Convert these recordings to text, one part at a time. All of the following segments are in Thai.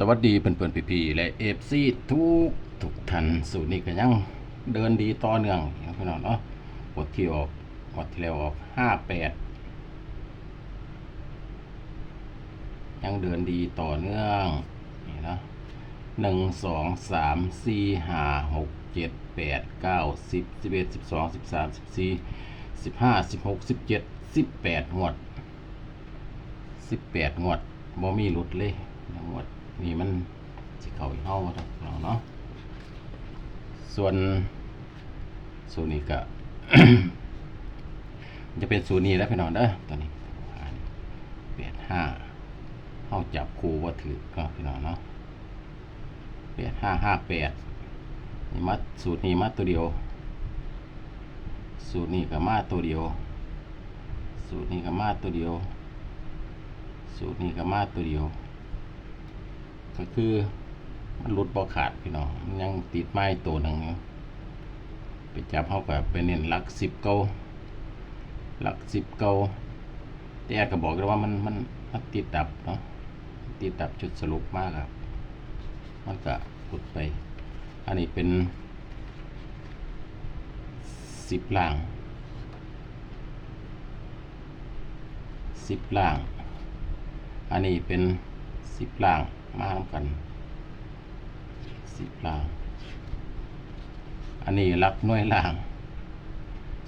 สวัสดีเพื่อนๆพี่ๆและเอฟซีทุกทุกท่านสูตรนี้ก็ยังเดินดีต่อเนื่องอย่างพี่น้องเนาะบทที่ออกบทที่แล้วออกห้าแปดยังเดินดีต่อเนื่องนี่นะหนึ่งสองสามสี่ห้าหกเจ็ดแปดเก้าสิบสิบเอ็ดสิบสองสิบสามสิบสี่สิบห้าสิบหกสิบเจ็ดสิบแปดงวดสิบแปดงวดบ่มีหลุดเลยงวด นี่มันสิเข้าอีกเฮาเราเนาะส่วนส่วนนี้ก็จะเป็นสูนี้แล้วพี่น้องเด้อตัวนี้แปดห้าเฮาจับคู่ว่าถือก็พี่น้องเนาะแปดห้าห้าแปดนี่มาสูตรนี้มาตัวเดียว สูตรนี้ก็มาตัวเดียว สูตรนี้ก็มาตัวเดียวสูตรนี้ก็มาตัวเดียว ก็คือ มันหลุดบ่ขาดพี่น้องมันยังติดไม้ตัวหนึ่งไปจับเขากับไปเน้นหลักสิบเก้าหลักสิบเก้าแต่ก็บอกเลยว่ามันมันมันติดดับเนาะติดดับจุดสรุปมากครับ มันก็หลุดไป อันนี้เป็นสิบล่างสิบล่าง อันนี้เป็นสิบล่าง มาทำกันสิบล่าง อันนี้รับหน่วยล่าง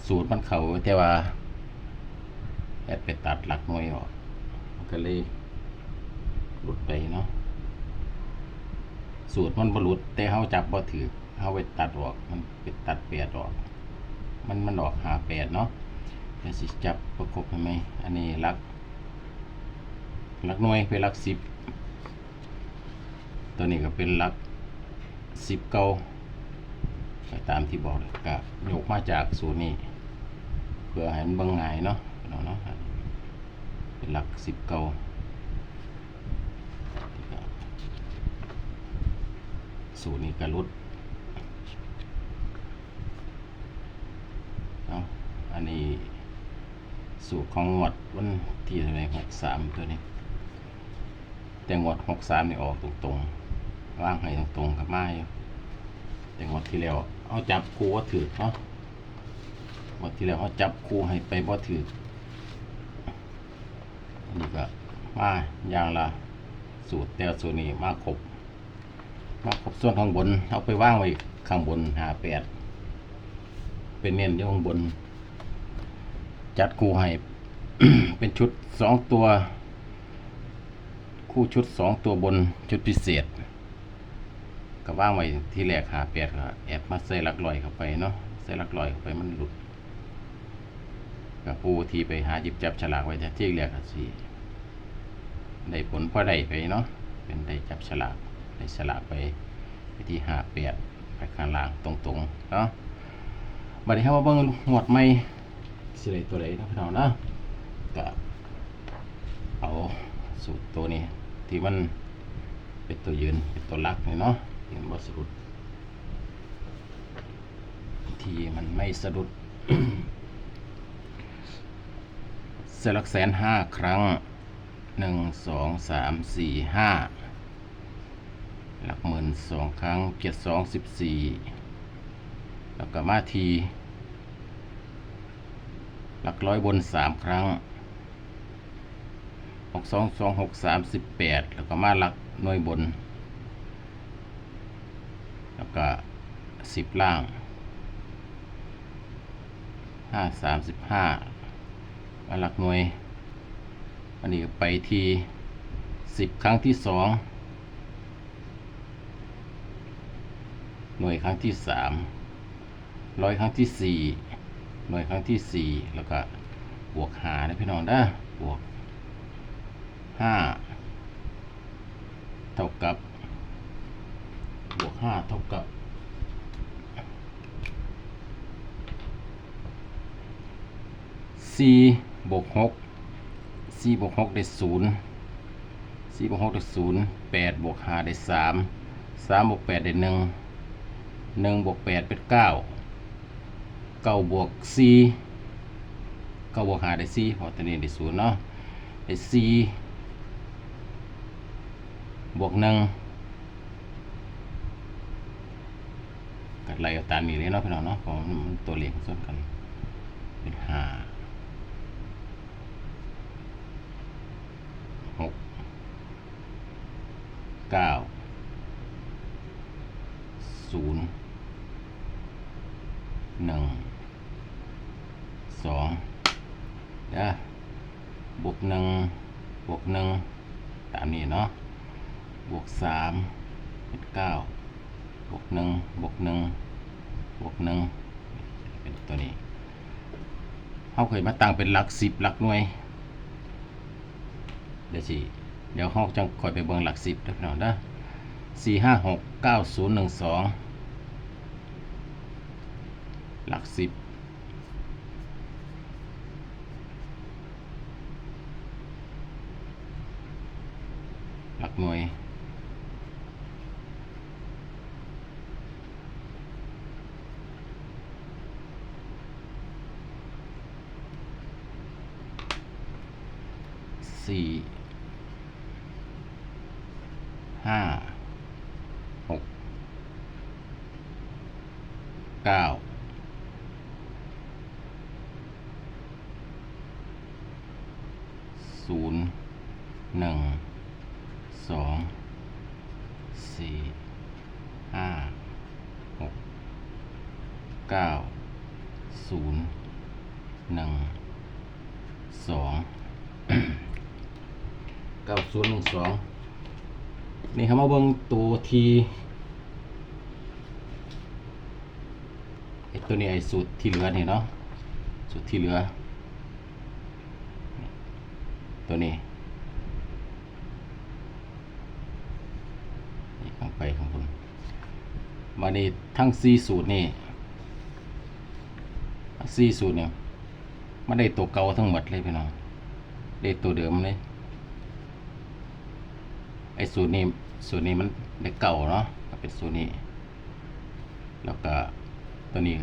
สูตรมันเขาแต่ว่าแอดไปตัดหลักหน่วยออกก็เลยหลุดไปเนาะสูตรมันบรลุดแต่เขาจับบ่ถือเขาไปตัดออก มันไปตัดเปียดออก มันมันออกหาแปดเนาะแต่สิจับประกบใช่ไหมอันนี้ลักหลักหน่วยเป็นหลักสิบ ตัวนี้ก็เป็นหลักสิบเก้าตามที่บอกเลยก็ยกมาจากสูตรนี้เพื่อให้มันบิ่งง่ายเนาะเนาะเนาะเป็นหลักสิบเก้าสูตรนี้ก็รุดเอาอันนี้สูตรของงวดวันที่เท่าไหร่หกสามตัวนี้ แต่งวดหกสามนี่ออกตรงๆ ว่างให้ตรงๆกับไม้อยู่แต่งวดที่แล้วเอาจับคู่ว่าถือเนาะงวดที่แล้วเอาจับคู่ให้ไปว่าถือนนี้ก็มาอย่างละสูตรแต่สูตรนี้มาครบมาครบส่วนข้างบนเอาไปว่างไว้ข้างบนหาแปดเป็นเน้นอยู่ข้างบน จัดคู่ให้ เป็นชุดสองตัว คู่ชุดสองตัวบนชุดพิเศษ ก็ว่างไว้ที่แรกหาแปดก็แอบมาใส่หลักลอยเข้าไปเนาะใส่หลักลอยเข้าไปมันหลุดกับผู้ที่ไปหาหยิบจับฉลากไว้ที่แรกก็สิได้ผลพอได้ไปเนาะเป็นได้จับฉลากได้ฉลากไปไปที่หาแปดไปข้างล่างตรงๆเนาะบัดนี้ครับว่าเบิ่งหวดไม่สิได้ตัวใดเนะพี่น้องเนาะก็เอาสูตรตัวนี้ที่มันเป็นตัวยืนเป็นตัวลักเนาะ ที่มันบ่สะดุด ที่มันไม่สะดุดเสลักแสนห้าครั้งหนึ่งสองสามสี่ห้าหลักหมื่นสองครั้งเจ็ดสองสิบสี่แล้วก็มาที หลักร้อยบนสามครั้งหกสองสองหกสามสิบแปดแล้วก็มาหลักหน่วยบน ก็สิบล่างห้าสามสิบห้าหลักหน่วย อันนี้ไปที่สิบครั้งที่สองหน่วยครั้งที่สามร้อยครั้งที่สี่หน่วยครั้งที่สี่แล้วก็บวกหานะพี่น้องได้บวกห้าเท่ากับ บวกห้าเท่ากับสี่บวกหกสี่บวกหกได้ศูนย์สี่บวกหกได้ศูนย์แปดบวกห้าได้สามสามบวกแปดได้หนึ่งหนึ่งบวกแปดเป็นเก้าเก้าบวกสี่เก้าบวกห้าได้สี่เพราะตัวนี้ได้ศูนย์เนาะได้สี่บวกหนึ่ง กัดไล่เอาตามนี้เลยเนาะพี่น้องเนาะเพราะมันตัวเลขส่วนกัน เป็นห้าหกเก้าศูนย์หนึ่งสองเด้อบวกหนึ่งบวกหนึ่งตามนี้เนาะบวกสามเป็นเก้า บวกหนึ่งบวกหนึ่งบวกหนึ่งเป็นตัวนี้เขาเคยมาตั้งเป็นหลักสิบหลักหน่วย เดี๋ยวสิเดี๋ยวเขาจังคอยไปเบิ่งหลักสิบเด้อพี่น้องเด้อสี่ห้าหกเก้าศูนย์หนึ่งสองหลักสิบหลักหน่วย สี่ห้าหกเก้าศูนย์หนึ่งสองสี่ห้าหกเก้าศูนย์หนึ่งสอง ก้าศูนย์หนึ่งสองนี่ครับมาเบิ่งตัวทีตัวนี้ไอสูตรที่เหลือนี่เนาะสูตรที่เหลือ ตัวนี้นี่ข้างไปข้างบนมานี่ทั้งสี่สูตรนี่สี่สูตรเนี่ยมันได้ตัวเก่าทั้งหมดเลยพี่น้องได้ตัวเดิมเลย อ้สูตรนี้สูตรนี้มันได้เก่าเนาะเป็นสูตรนี้ แล้วก็ตัวนี้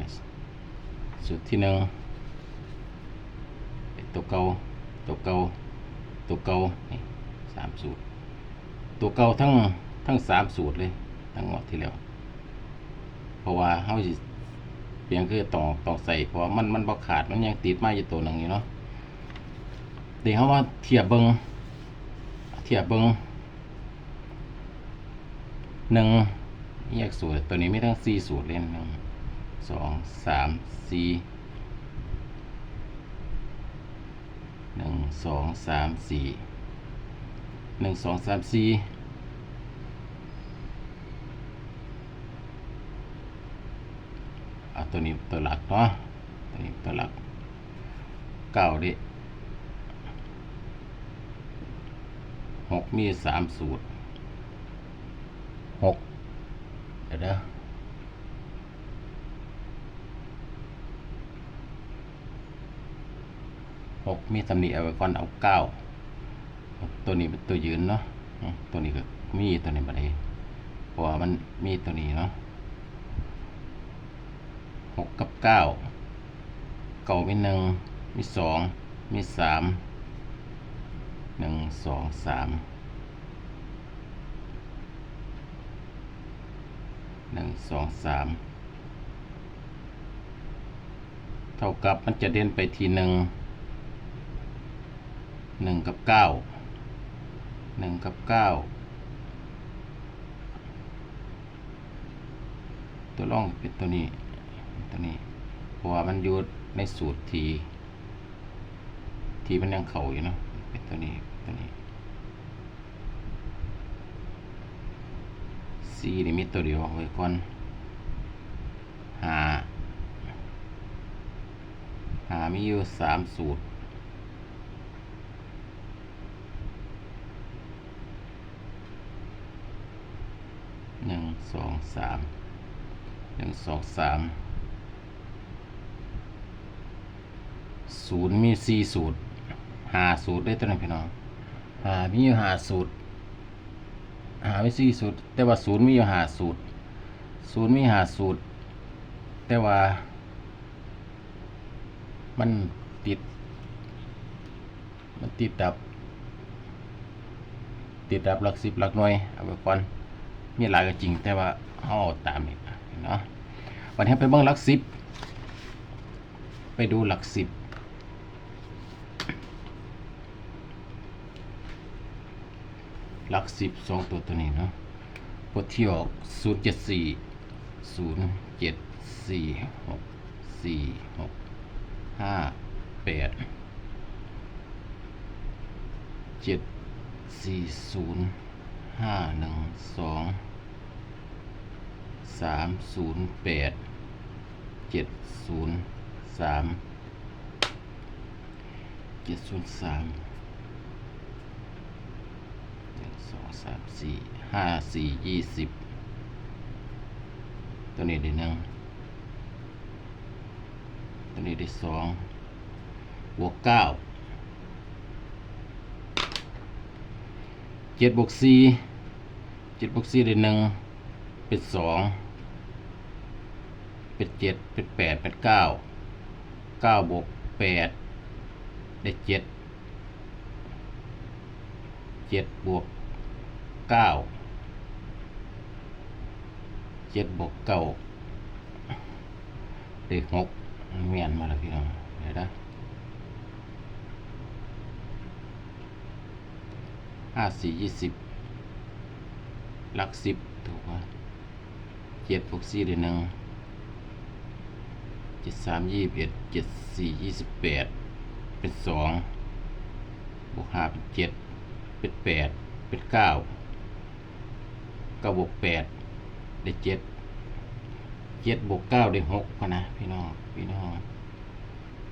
สูตรที่หนึ่งตัวเก่าตัวเก่าตัวเก่านี่สามสูตร ตัวเก่าทั้งทั้งสามสูตรเลยทั้งหมดที่แล้วเพราะว่าเขาสิเพียงคือต้องต้องใส่เพราะมันมันบ่ขาดมันยังติดมาอยู่ตัวหนึ่งอยู่เนาะเดี๋ยวเขาว่าเทียบเบิงเทียบเบิง หนึ่งแยกสูตรตัวนี้ไม่ทั้งสี่สูตรเลยหนึ่งสองสามสี่หนึ่งสองสามสี่หนึ่งสองสามสี่เอาตัวนี้ตัวหลักเนาะตัวนี้ตัวหลักเก้าดิหกมีสามสูตร หกเดี๋ยวนะหกมีตำหนิเอาไว้ก่อนเอาเก้าตัวนี้เป็นตัวยืนเนาะตัวนี้ก็มีตัวนี้มาได้เพราะว่ามันมีตัวนี้เนาะหกกับเก้าเก้ามีหนึ่งมีสองมีสามหนึ่งสองสาม หนึ่งสองสามเท่ากับมันจะเด่นไปทีหนึ่งหนึ่งกับเก้าหนึ่งกับเก้าตัวร่องเป็นตัวนี้ตัวนี้เพราะว่ามันอยู่ในสูตรที ทีมันยังเข่าอยู่เนาะเป็นตัวนี้ตัวนี้ สี่นี่มีตัวเดียวไว้ก่อนหาหามีอยู่สามสูตรหนึ่งสองสามหนึ่งสองสามศูนย์มีสี่สูตรหาสูตรได้ตัวไหนนพี่น้องหามีอยู่หาสูตร หาไม่สี่สูตร แต่ว่าศูนย์มีอยู่หาสูตรศูนย์มีหาสูตร แต่ว่า มันติด มันติดดับ ติดดับหลักสิบหลักหน่วยเอาไว้ก่อนมีหลายก็จริง แต่ว่าเขาเอาตามนี่เนาะวันนี้ไปเบิ่งหลักสิบ ไปดูหลักสิบ หลักสิบสองตัวตัวนี้เนาะพวกที่ออกศูนย์เจ็ดสี่ศูนย์เจ็ดสี่หกสี่หกห้าแปดเจ็ดสี่ศูนย์ห้าหนึ่งสองสามศูนย์แปดเจ็ดศูนย์สามเจ็ดศูนย์สาม หนึ่งสองสามสี่ห้าสี่ยี่สิบตัวนี้ได้หนึ่งตัวนี้ได้สองบวกเก้าเจ็ดบวกสี่เจ็ดบวกสี่ได้หนึ่งเป็นสองเป็นเจ็ดเป็นแปดเป็นเก้าเก้าบวกแปดได้เจ็ด เจ็ดบวกเก้าเจ็ดบวกเก้าได้หกเมียนมาแล้วพี่น้องเดี๋ยวนะห้าสี่ยี่สิบหลักสิบถูกป่ะเจ็ดบวกสี่ได้หนึ่งเจ็ดสามยี่สิบเอ็ดเจ็ดสี่ยี่สิบแปดเป็นสองบวกห้าเป็นเจ็ด เป็นแปดเป็นเก้าเก้าบวกแปดได้เจ็ดเจ็ดบวกเก้าได้หกพะนะพี่น้องพี่น้อง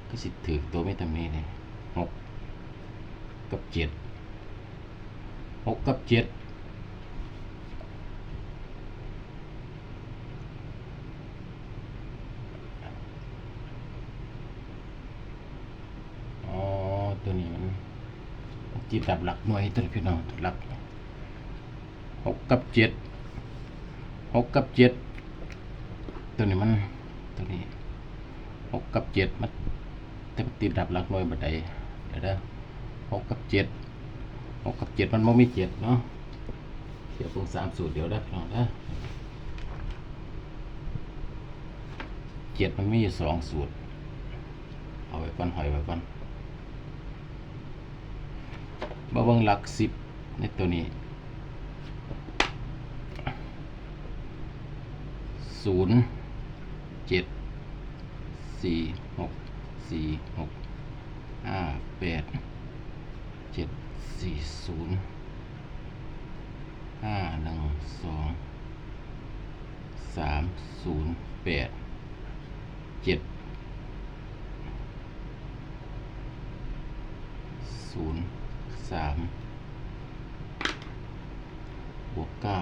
ก็สิถือตัวไม่ตำนี้เลยหกกับเจ็ดหกกับเจ็ดอ๋อตัวนี้มันจิ ตดับหลักหน่วยตัวนี้พี่น้องหลักหกกับเจ็ดหกกับเจ็ดตัวนี้มันตัวนี้หกกับเจ็ดมันแต่มันติดดับหลักหน่วยบัดใดเดี๋ยวเด้อหกกับเจ็ดหกกับเจ็ดมันไม่มีเจ็ดเนาะเดี๋ยวปรุงสามสูตรเดี๋ยวได้พี่น้องเด้อเจ็ดมันมีอยู่สองสูตร เอาไว้ก่อนหอยไว้ก่อน มาเบิ่งหลักสิบในตัวนี้ศูนย์เจ็ดสี่หกสี่หกห้าแปดเจ็ดสี่ศูนย์ห้าหนึ่งสองสามศูนย์แปดเจ็ดศูนย์ สามบวกเก้า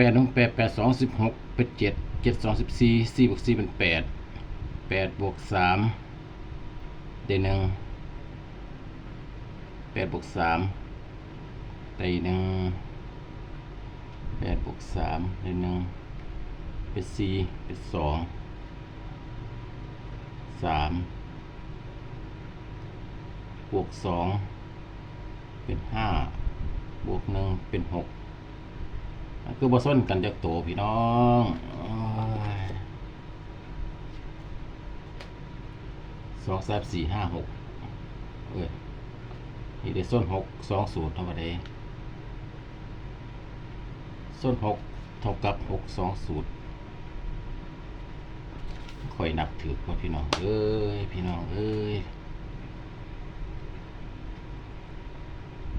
แปดหนึ่งแปดแปดสองสิบหกเป็นเจ็ดเจ็ดสองสิบสี่สี่บวกสี่เป็นแปดแปดบวกสามได้หนึ่งแปดบวกสามได้หนึ่งแปดบวกสามได้หนึ่งเป็นสี่เป็นสองสามบวกสองเป็นห้าบวกหนึ่งเป็นหก คือบ่ส้นกันจากโตพี่น้องสองสามสี่ห้าหกเอ้ยนี่ได้ส้นหกสองสูตรธรรมดาส้นหกเท่ากับหกสองสูตรค่อยนับถือว่าพี่น้อง เอ้ย พี่น้อง เอ้ย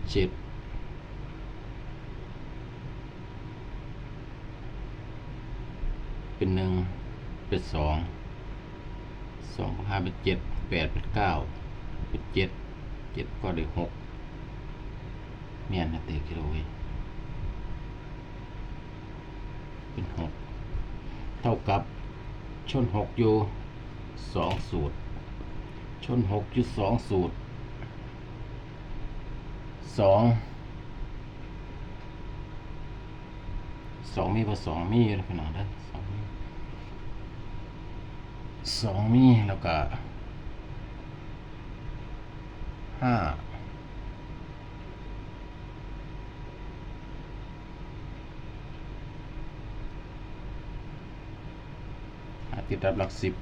เจ็ด เป็นหนึ่งเป็นสองสองห้าเป็นเจ็ดแปดเป็นเก้าเป็นเจ็ดเจ็ดก็ได้หกเมียนนะเตะกิโลว้ยเป็นหกเท่ากับชนหกอยู่สองสูตร ชนหกอยู่สองสูตรสองสองมีพอสองมีขนาดนั้นสองมี สองมีแล้วก็ห้าติดรับหลักสิบ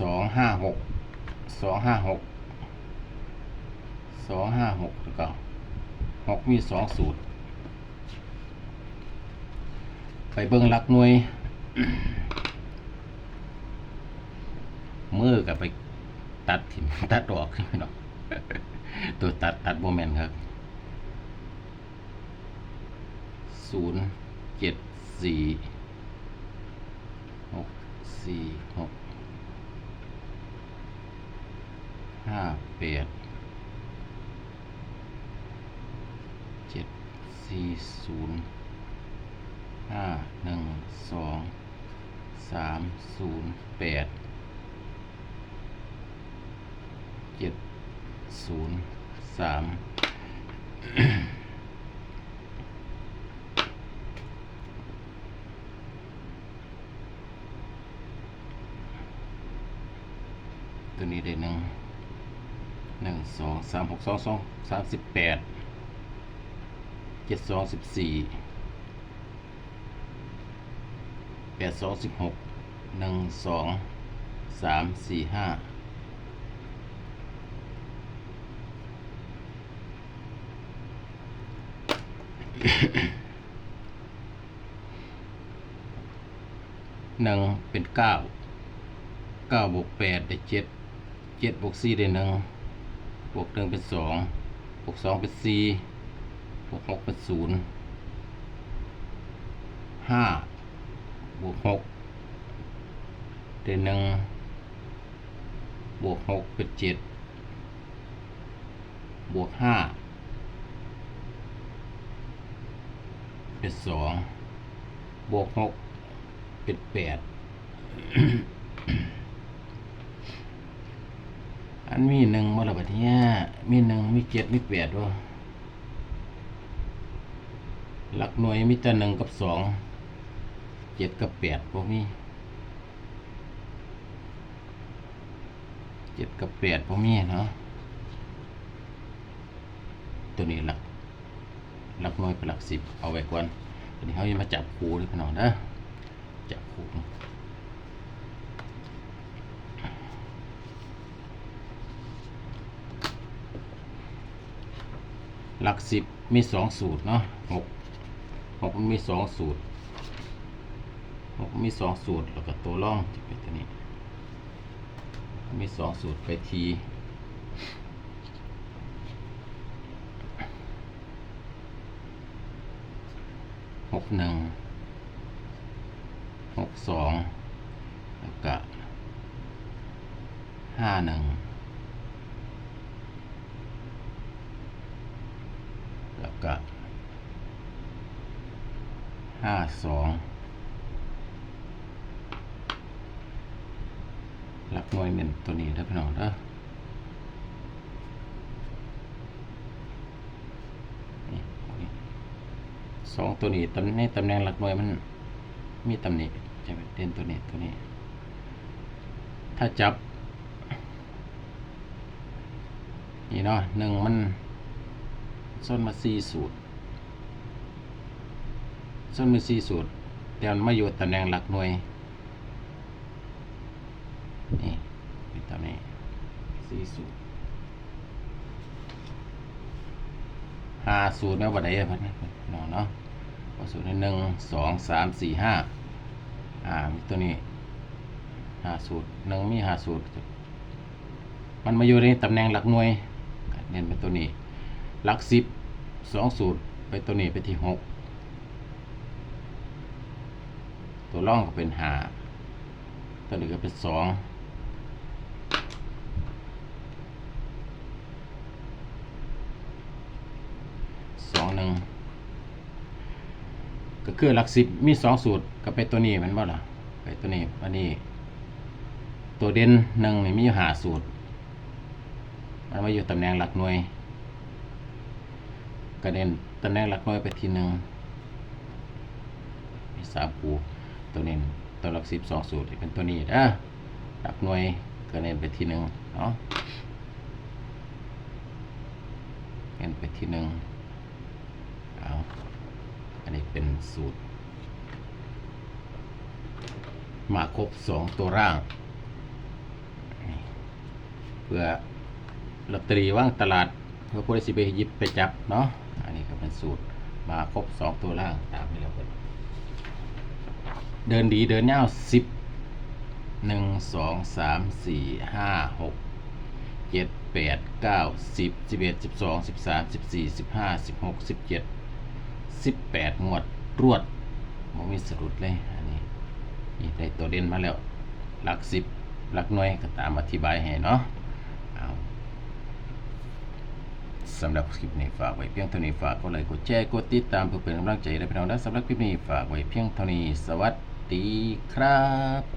สองห้าหกสองห้าหกสองห้าหกแล้วก็หกมีสองสูตร ไปเบิ่งลักหน่วยมือกับไปตัดถิ่นตัดออกพี่น้อตัวตัดตัดโมเมนครับศูนย์เจ็ดสี่หกสี่หกห้าแปดเจ็ดสี่ศูนย์ ห้าหนึ่งสองสามศูนย์แปดเจ็ดศูนย์สามตัวนี้ได้หนึ่งหนึ่งสองสามหกสองสองสามสิบแปดเจ็ดสองสิบสี่ แปดสองสิบหกหนึ่งสองสามสี่ห้าหนึ่งเป็นเก้าเก้าบวกแปดได้เจ็ดเจ็ดบวกสี่ได้หนึ่งบวกหนึ่งเป็นสองบวกสองเป็นสี่บวกหกเป็นศูนย์ห้า บวกหกได้หนึ่งบวกหกเป็นเจ็ดบวกห้าเป็นสองบวกหกเป็นแปดอันมีหนึ่งมาแล้วบัดเนี้ยมีหนึ่งมีเจ็ดมีแปดวะหลักหน่วยมีแต่หนึ่งกับสอง เจ็ดกับแปดพวกนี้เจ็ดกับแปดพวกนี้เนาะตัวนี้หลักหลักหน่วยเป็นหลักสิบเอาไว้ก่อนทีนี้เขาจะมาจับคูด้วยพี่น้องนะจับคูหลักสิบมีสองสูตรเนาะหกหกมันมีสองสูตร มีสองสูตรแล้วก็ตัวร่องจะเป็นตัวนี้ มีสองสูตรไปทีหกหนึ่งหกสองแล้วก็ห้าหนึ่งแล้วก็ห้าสอง หลักหน่วยเน้นตัวนี้เด้อพี่น้องนี่นี่สองตัวนี้ตำในตำแหน่งหลักหน่วยมัน มีตำหนิจะเป็นเด่นตัวนี้ตัวนี้ ถ้าจับ นี่เนาะหนึ่งมันส้นมาสี่สูตรส้นมาสี่สูตรแต่มันมาอยู่ตำแหน่งหลักหน่วย นี่เป็นตำแหน่งสี่สูตรห้าสูตรแม่บัดใดอะพัดเนาะเนาะพอสูตรนี้หนึ่งสองสามสี่ห้าอ่ามีตัวนี้ห้าสูตรหนึ่งมีห้าสูตร มันมาอยู่ในตำแหน่งหลักหน่วยเน้นเป็นตัวนี้หลักสิบสองสูตรไปตัวนี้ไปที่หกตัวร่องก็เป็นหาตัวนี้ก็เป็นสอง ก็คือหลักสิบมีสองสูตรก็ไปตัวนี้แมันบ่ล่ะไปตัวนี้อันนี้ ตัวเด่นหนึ่งนี่มีอยู่หาสูตร มันมาอยู่ตำแหน่งหลักหน่วยก็เด่นตำแหน่งหลักหน่วยไปทีหนึ่งมีสามคูตัวเน้นตัวหลักสิบสองสูตรเป็นตัวนี้นะหลักหน่วยก็เน้นไปทีหนึ่งเนาะเน้นไปทีหนึ่งเอา อันนี้เป็นสูตร มาครบสองตัวร่าง เพื่อลอตเตอรี่ว่างตลาดเพื่อผู้ได้สิไปหยิบไปจับเนาะอันนี้ก็เป็นสูตรมาครบสองตัวล่างตามนี้แล้วกันเดินดีเดินยาสิบหนึ่งสองสามสี่ห้าหกเจ็ดแปดเก้าสิบสิบเอ็ดสิบสองสิบสามสิบสี่สิบห้าสิบหกสิบเจ็ด สิบแปดงวดรวดมันมีสรุปเลยอันนี้นี่ได้ตัวเด่นมาแล้ว หลักสิบหลักหน่วยก็ตามอธิบายให้เนาะเอาสำหรับคลิปนี้ฝากไว้เพียงเท่านี้ฝากกดไลค์กดแชร์กดติดตามเพื่อเป็นกำลังใจและพี่น้องนะสำหรับคลิปนี้ฝากไว้เพียงเท่านี้สวัสดีครับ